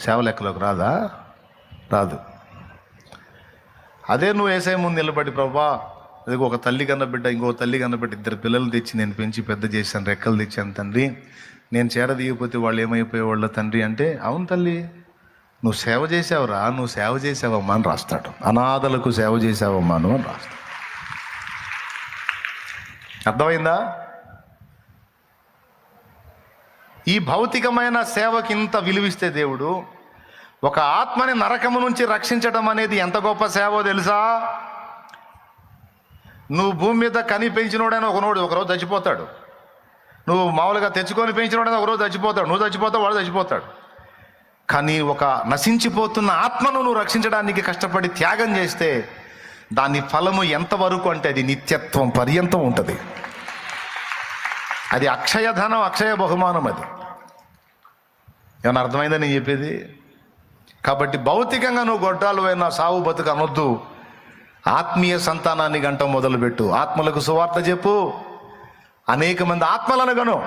సేవ లెక్కలోకి రాదా? రాదు. అదే నువ్వు వేసే ముందు నిలబడి ప్రభా అదిగో ఒక తల్లి కన్న బిడ్డ ఇంకో తల్లి కన్న బిడ్డ ఇద్దరు పిల్లలు తెచ్చి నేను పెంచి పెద్ద చేశాను రెక్కలు తెచ్చాను తండ్రి. నేను చేరదీయకపోతే వాళ్ళు ఏమైపోయేవాళ్ళ తండ్రి? అంటే అవును తల్లి నువ్వు సేవ చేసావురా నువ్వు సేవ చేసావమ్మా అని రాస్తాడు. అనాథలకు సేవ చేసావమ్మా నువ్వు అని రాస్తాడు. అర్థమైందా? ఈ భౌతికమైన సేవకి ఇంత విలువిస్తే దేవుడు ఒక ఆత్మని నరకము నుంచి రక్షించడం అనేది ఎంత గొప్ప సేవో తెలుసా? నువ్వు భూమి మీద కని పెంచినోడైనా ఒకనోడు ఒకరోజు చచ్చిపోతాడు. నువ్వు మామూలుగా తెచ్చుకొని పెంచినోడైనా ఒకరోజు చచ్చిపోతాడు. నువ్వు చచ్చిపోతావు వాడు చచ్చిపోతాడు. కానీ ఒక నశించిపోతున్న ఆత్మను నువ్వు రక్షించడానికి కష్టపడి త్యాగం చేస్తే దాని ఫలము ఎంతవరకు అంటే అది నిత్యత్వం పర్యంతం ఉంటుంది. అది అక్షయ ధనం అక్షయ బహుమానం అది. ఏమన్నా అర్థమైందా నేను చెప్పేది? కాబట్టి భౌతికంగా నువ్వు గొడ్డాలు అయినా సావు బతుకు అనొద్దు ఆత్మీయ సంతానాన్ని గంట మొదలుపెట్టు. ఆత్మలకు సువార్త చెప్పు. అనేక మంది ఆత్మలను గను.